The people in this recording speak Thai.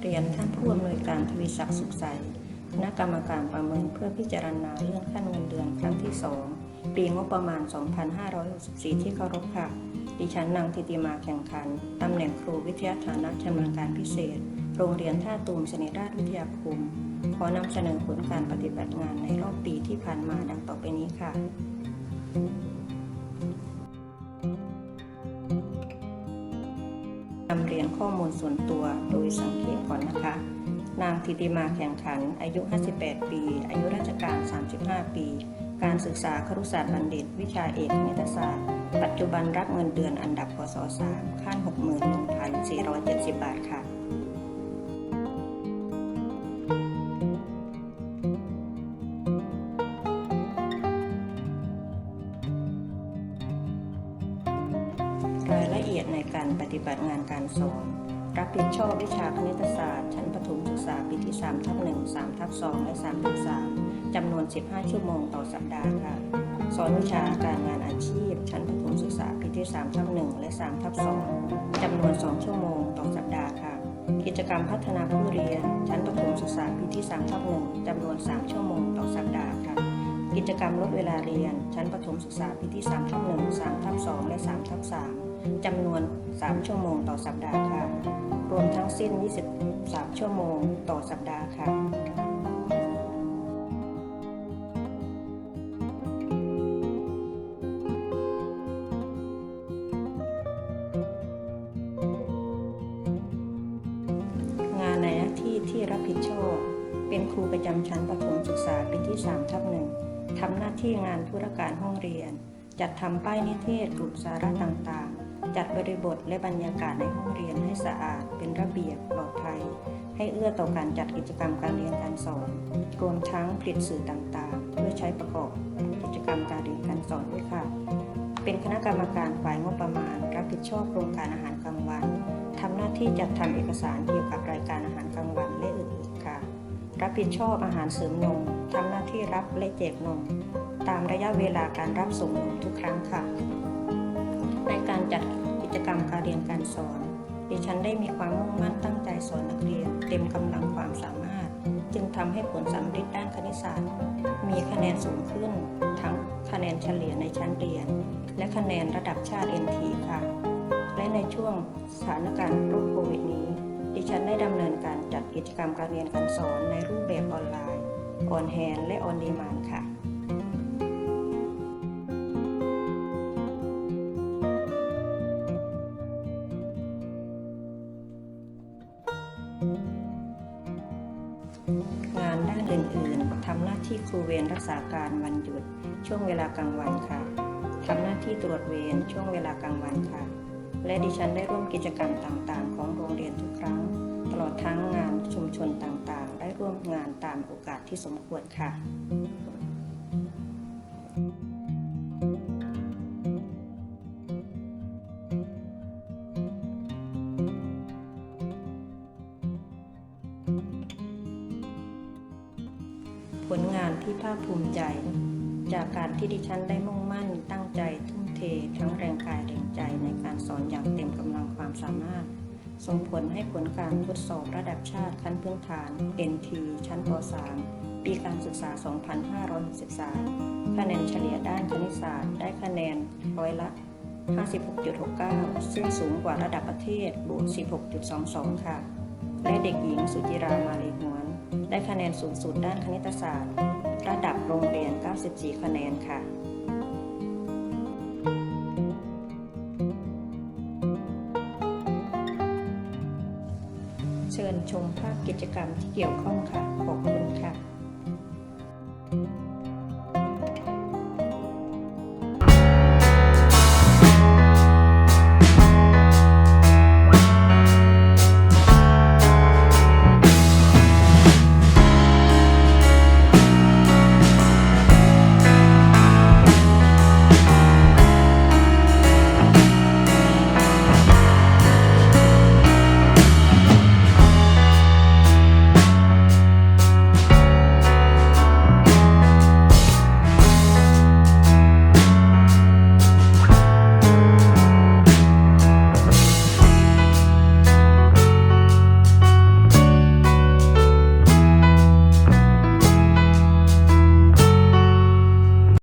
เรียนท่านผู้อำนวยการทวีศักดิ์สุขใสคณะกรรมการประเมินเพื่อพิจารณาเรื่องขั้นเงินเดือนครั้งที่ 2 ปีงบประมาณ 2564 ที่เคารพค่ะ ดิฉันนางทิติมาแข่งขัน ตำแหน่งครูวิทยาฐานะชำนาญการพิเศษ โรงเรียนท่าตูมชนิราชวิทยาคม ขอนำเสนอผลการปฏิบัติงานในรอบปีที่ผ่านมาดังต่อไปนี้ค่ะนำเรียนข้อมูลส่วนตัว นางธิติมาแข่งขัน อายุ 58 ปี อายุราชการ 35 ปี การศึกษาครุศาสตร์บัณฑิต วิชาเอกคณิตศาสตร์ ปัจจุบันรับเงินเดือนอันดับพศ3ขั้น61,470 บาทค่ะรายละเอียดในการปฏิบัติงานการสอน รับผิดชอบวิชาคณิตศาสตร์ ชั้นประถมศึกษาปีที่3ทับ1 3ทับ2และ3ทับ3จำนวน 15 ชั่วโมงต่อสัปดาห์ค่ะ สอนวิชาการงานอาชีพ ชั้นประถมศึกษาปีที่3ทับ1และ3ทับ2จำนวน 2 ชั่วโมงต่อสัปดาห์ค่ะ กิจกรรมพัฒนาผู้เรียน ชั้นประถมศึกษาปีที่3ทับ1จำนวน 3 ชั่วโมงต่อสัปดาห์ค่ะกิจกรรมลดเวลาเรียน ชั้นประถมศึกษาปีที่3ทับ1 3ทับ2และ3ทับ3 จำนวน 3 ชั่วโมงต่อสัปดาห์ค่ะ รวมทั้งสิ้น 23 ชั่วโมงต่อสัปดาห์ค่ะงานในหน้าที่ที่รับผิดชอบ เป็นครูประจำชั้นประถมศึกษาปีที่3ทับหนึ่งทำหน้าที่งานธุรการห้องเรียน จัดทำป้ายนิเทศกลุ่มสาระต่างๆ จัดบริบทและบรรยากาศในห้องเรียนให้สะอาด เป็นระเบียบปลอดภัย ให้เอื้อต่อการจัดกิจกรรมการเรียนการสอน รวมทั้งผลิตสื่อต่างๆ เพื่อใช้ประกอบกิจกรรมการเรียนการสอนด้วยค่ะ เป็นคณะกรรมการฝ่ายงบประมาณ รับผิดชอบโครงการอาหารกลางวันทำหน้าที่จัดทำเอกสารเกี่ยวกับรายการอาหารกลางวันและอื่นๆค่ะ รับผิดชอบอาหารเสริมนมทำหน้าที่รับและแจกนม ตามระยะเวลาการรับส่งนมทุกครั้งค่ะ ในการจัดกิจกรรมการเรียนการสอน ดิฉันได้มีความมุ่งมั่นตั้งใจสอนนักเรียน เต็มกำลังความสามารถ จึงทำให้ผลสำเร็จด้านคณิตศาสตร์ มีคะแนนสูงขึ้น ทั้งคะแนนเฉลี่ยในชั้นเรียน และคะแนนระดับชาติ NT ค่ะ และในช่วงสถานการณ์โรคโควิดนี้ ดิฉันได้ดำเนินการจัดกิจกรรมการเรียนการสอนในรูปแบบออนไลน์ออนแฮนและออนดีมานค่ะ งานด้านอื่นๆทำหน้าที่ครูเวรรักษาการวันหยุด ช่วงเวลากลางวันค่ะทำหน้าที่ตรวจเวรช่วงเวลากลางวันค่ะ และดิฉันได้ร่วมกิจกรรมต่างๆ ของโรงเรียนทุกครั้ง ตลอดทั้งงานชุมชนต่างๆ ได้ร่วมงานตามโอกาสที่สมควรค่ะ ลงานที่ภาคภูมิใจ จากการที่ดิฉันได้มุ่งมั่นตั้งใจทุ่มเท ทั้งแรงกายแรงใจในการสอนอย่างเต็มกำลังความสามารถ ส่งผลให้ผลการทดสอบระดับชาติขั้นพื้นฐาน NT ชั้นป .3 ปีการศึกษา 2563 คะแนนเฉลี่ยด้านคณิตศาสตร์ได้คะแนนร้อยละ 56.69 ซึ่งสูงกว่าระดับประเทศบวก16.22 ค่ะ และเด็กหญิงสุจิรามาลีหวน ได้คะแนนสูงสุดด้านคณิตศาสตร์ ระดับโรงเรียน 94 คะแนนค่ะเชิญชมภาพกิจกรรมที่เกี่ยวข้องค่ะขอบคุณค่ะ